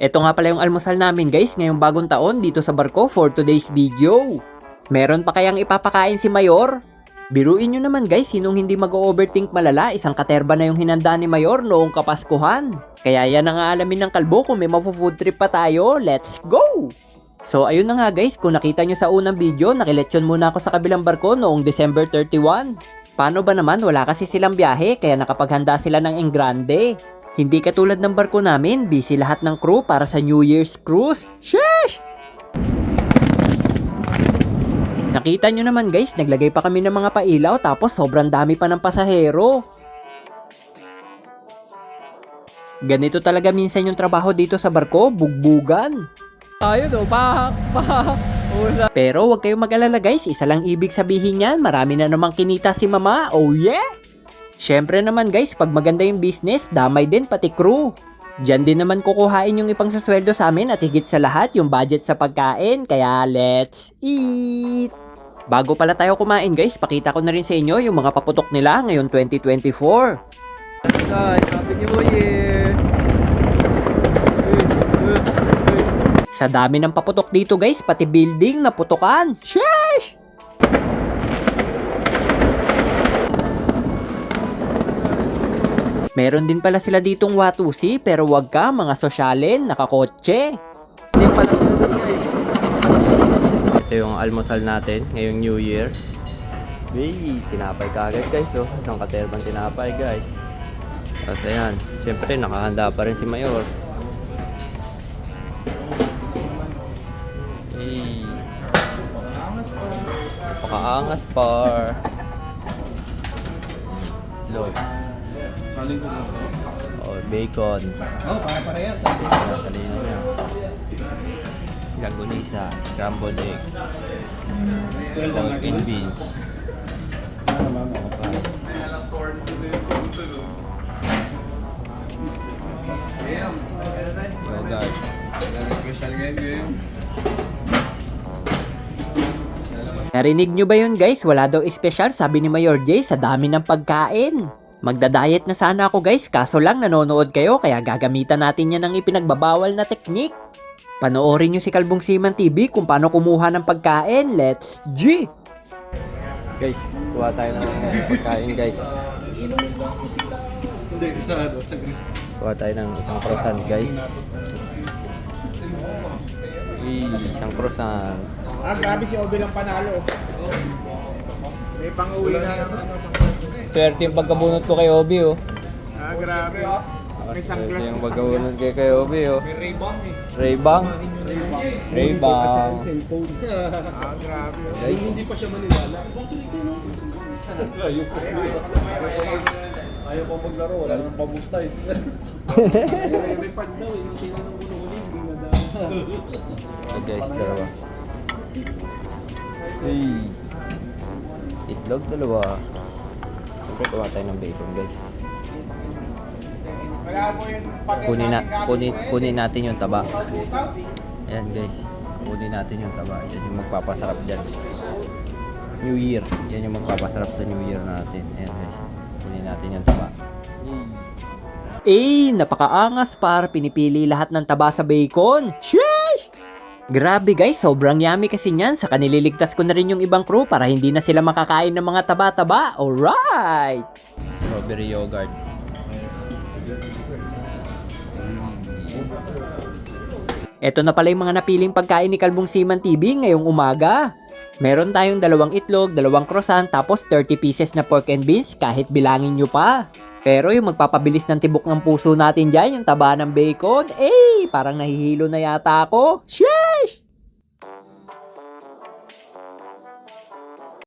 Ito nga pala yung almusal namin guys ngayong bagong taon dito sa barko for today's video. Meron pa kayang ipapakain si Mayor? Biruin nyo naman guys, sinong hindi mag-overthink malala, isang katerba na yung hinanda ni Mayor noong kapaskuhan. Kaya yan ang aalamin ng kalbo kung may mafu-food trip pa tayo, let's go! So ayun na nga guys, kung nakita nyo sa unang video, nakiletsyon muna ako sa kabilang barko noong December 31. Paano ba naman, wala kasi silang biyahe, kaya nakapaghanda sila ng Engrande. Hindi katulad ng barko namin, busy lahat ng crew para sa New Year's cruise. Sheesh! Nakita nyo naman guys, naglagay pa kami ng mga pailaw tapos sobrang dami pa ng pasahero. Ganito talaga minsan yung trabaho dito sa barko, bugbugan. Ayun o, pak, pak, ula. Pero wag kayong mag-alala guys, isa lang ibig sabihin yan, marami na namang kinita si mama, oh yeah! Syempre naman guys, pag maganda yung business, damay din pati crew. Diyan din naman kukuhain yung ipang susweldo sa amin at higit sa lahat yung budget sa pagkain, kaya let's eat! Bago pala tayo kumain guys, pakita ko na rin sa inyo yung mga paputok nila ngayon 2024. Guys, Happy New Year! Sa dami ng paputok dito guys, pati building na putukan. Sheesh! Meron din pala sila ditong watusi pero wag ka mga sosyalin, nakakotse. Hindi pala. Ito yung almusal natin ngayong New Year. Hey, tinapay kagad guys oh. Isang katerbang tinapay guys. Tapos ayan, siyempre nakahanda pa rin si Mayor. Hey. Napakaangas par. Lord. Saling ko mo. Oh, bacon. Oh, para parehas. Ayan, kanina niya. Lagunisa, scrambled egg, pork and beans. Yogurt. Special ngayon. Narinig nyo ba yun guys? Wala daw espesyal sabi ni Mayor Jay sa dami ng pagkain. Magda-diet na sana ako guys, kaso lang nanonood kayo kaya gagamitan natin yan ng ipinagbabawal na teknik. Panoorin nyo si Kalbong Siman TV kung paano kumuha ng pagkain. Let's G! Guys, kuha tayo ng pagkain guys. Ano. Kuha tayo ng isang croissant guys. Uy, isang croissant. Ah, grabe si Obi lang panalo. May pang-uwi na naman. Swerte yung pagkabunot ko kay Obi oh. Ah, grabe. May Swerte yung pagkabunot kay kay Obi oh. May Ray-Ban eh. Ray-Bang. Ray-Bang. Cellphone. Ah, grabe. Guys, Hindi pa siya maniwala. Ayaw pa. Ayaw pa maglaro. Wala nang pamustay. May pad daw eh. Yung tinanong ko nung huli, hindi na daw. so guys, dalawa. Hey. Itlog dalawa. Kuha tayo ng bacon guys. Kunin, na, kunin, kunin natin yung taba. Ayan guys. Kunin natin yung taba. Yan yung magpapasarap dyan. New Year. Yan yung magpapasarap sa New Year natin. Ayan guys. Kunin natin yung taba. Eh, napakaangas par pinipili lahat ng taba sa bacon. Sheesh! Grabe guys, sobrang yummy kasi niyan. Saka nililigtas ko na rin yung ibang crew para hindi na sila makakain ng mga taba-taba. Alright! Strawberry yogurt. Ito na pala yung mga napiling pagkain ni Kalbong Siman TV ngayong umaga. Meron tayong dalawang itlog, dalawang croissant, tapos 30 pieces na pork and beans kahit bilangin nyo pa. Pero yung magpapabilis ng tibok ng puso natin dyan, yung taba ng bacon, eh, parang nahihilo na yata ako. Shit!